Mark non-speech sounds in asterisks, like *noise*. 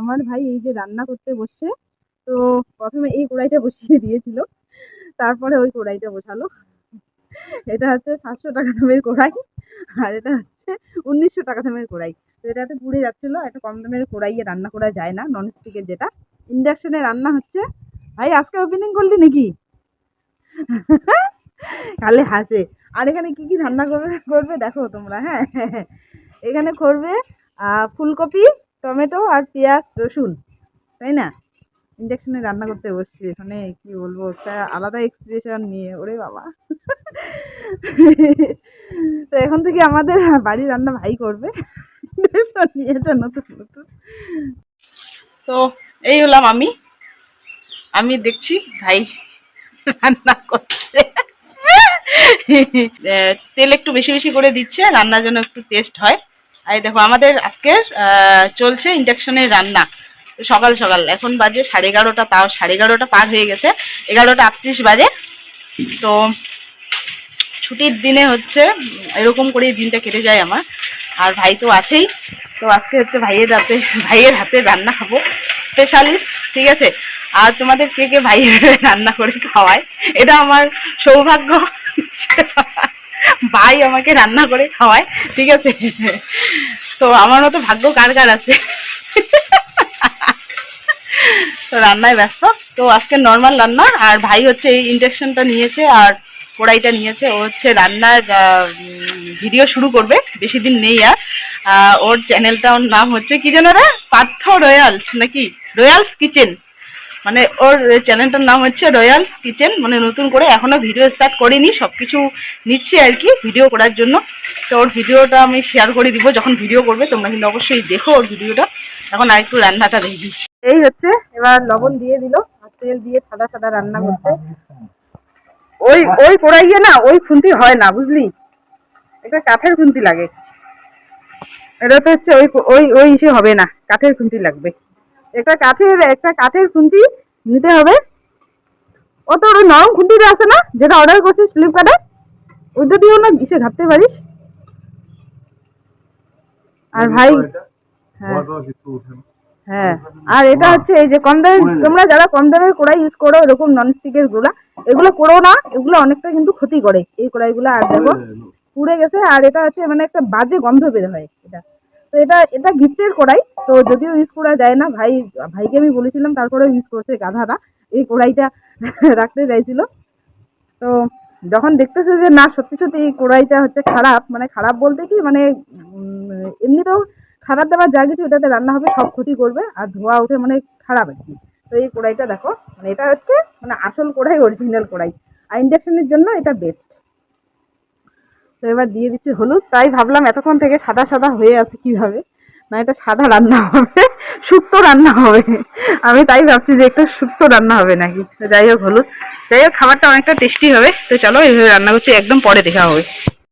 আমার ভাই এই যে রান্না করতে বসছে, তো প্রথমে এই কড়াইটা বসিয়ে দিয়েছিল, তারপরে ওই কড়াইটা বসালো। এটা হচ্ছে সাতশো টাকা দামের কড়াই, আর এটা হচ্ছে উনিশশো টাকা দামের কড়াই। তো এটা এটাতে পুড়ে যাচ্ছিল একটা কম দামের কড়াইয়ে রান্না করা যায় না ননস্টিকের যেটা। ইন্ডাকশনে রান্না হচ্ছে, ভাই আজকে ওপেনিং করলি নাকি? কালে হাসে। আর এখানে কি কি রান্না করবে করবে দেখো তোমরা হ্যাঁ। এখানে করবে ফুলকপি টমেটো আর পেঁয়াজ, রসুন, তাই না? ইন্ডাকশনে রান্না করতে বসছি, এখানে কি বলব, একটা আলাদা এক্সপ্রেশন নিয়ে, ওরে বাবা। তো এখন থেকে আমাদের বাড়ির রান্না ভাই করবে। নতুন নতুন। তো এই হলাম আমি। আমি দেখছি ভাই রান্না করছে। তেল একটু বেশি বেশি করে দিচ্ছে, রান্নার জন্য একটু টেস্ট হয়। এই দেখো, আমাদের আজকের চলছে ইন্ডাকশনের রান্না। সকাল সকাল। এখন বাজে সাড়ে এগারোটা, তাও সাড়ে এগারোটা পার হয়ে গেছে। এগারোটা আটত্রিশ বাজে। তো ছুটির দিনে হচ্ছে, এরকম করেই দিনটা কেটে যায় আমার। আর ভাই তো আছেই। তো আজকে হচ্ছে ভাইয়ের হাতে ভাইয়ের হাতে রান্না খাব। স্পেশালিস্ট ঠিক আছে? আর তোমাদের কে কে ভাইয়ের রান্না করে খাওয়ায়? এটা আমার সৌভাগ্য। ভাই আমাকে রান্না করে খাওয়ায়, ঠিক আছে? তো আমার মতো ভাগ্য কার কার আছে? তো রান্নায় ব্যস্ত। তো আজকে নর্মাল রান্না, আর ভাই হচ্ছে এই ইন্ডাকশনটা নিয়েছে আর কড়াইটা নিয়েছে। ও হচ্ছে রান্নার ভিডিও শুরু করবে, বেশি দিন নেই আর। ওর চ্যানেলটা ওর নাম হচ্ছে কি যেন রে পার্থ রয়্যালস নাকি? Royals kitchen. মানে ওর চ্যানেলটার নাম হচ্ছে রয়্যালস কিচেন। মানে নতুন করে এখনও ভিডিও স্টার্ট করিনি সব কিছু নিচ্ছি আর কি ভিডিও করার জন্য। তো ওর ভিডিওটা আমি শেয়ার করে দিব, যখন ভিডিও করবে, তোমরা কিন্তু অবশ্যই দেখো ওর ভিডিওটা। এখন আর একটু রান্নাটা দেখি। এই হচ্ছে, এবার লবণ দিয়ে দিল আর তেল দিয়ে সাদা সাদা রান্না করছে ওই ওই কড়াইয়ে না, ওই খুন্তি হয় না, বুঝলি? একটা কাঠের খুন্তি লাগে। এটা তো হচ্ছে ওই ওই ওই ইসে হবে না, কাঠের খুন্তি লাগবে। একটা কাঠের একটা কাঠের খুন্তি নিতে হবে। ও তো ওই নরম খুন্তিটা আছে না, যেটা অর্ডার করছিস ফ্লিপকার্টে ওইটা দিয়েও না ইসে ঘাটতে পারিস। আর ভাই হ্যাঁ। হ্যাঁ। আর এটা হচ্ছে এই যে কম দামের তোমরা যারা কম দামের কড়াই ইউজ করো এরকম ননস্টিকেরগুলা এগুলো করো না এগুলো অনেকটা কিন্তু ক্ষতি করে এই কড়াইগুলো। আর দেখো পুড়ে গেছে আর এটা হচ্ছে মানে একটা বাজে গন্ধ বের হয় এটা। তো এটা এটা গিফটের কড়াই তো যদিও ইউজ করা যায় না ভাই ভাইকে আমি বলেছিলাম তারপরে ইউজ করছে গাধাটা এই কড়াইটা *laughs* রাখতে চাইছিল। তো যখন দেখতেছে যে, না, সত্যি সত্যি এই কড়াইটা হচ্ছে খারাপ মানে খারাপ বলতে কি মানে এমনিতেও খাবার দাবার যা কিছু এটাতে রান্না হবে, সব ক্ষতি করবে আর ধোয়া উঠে মানে খারাপ আর কি। তো এই কড়াইটা দেখো মানে এটা হচ্ছে মানে আসল কড়াই অরিজিনাল কড়াই। আর ইন্ডাকশনের জন্য এটা বেস্ট তো এবার দিয়ে দিচ্ছি হলুদ। তাই ভাবলাম এতক্ষণ থেকে সাদা সাদা হয়ে আছে কীভাবে। না এটা সাদা রান্না হবে, শুক্তো রান্না হবে। আমি তাই ভাবছি যে একটু শুক্তো রান্না হবে নাকি। যাই হোক, হলুদ। যাই হোক, খাবারটা অনেকটা টেস্টি হবে। তো চলো, এইভাবে রান্না করছি, একদম পরে দেখা হবে।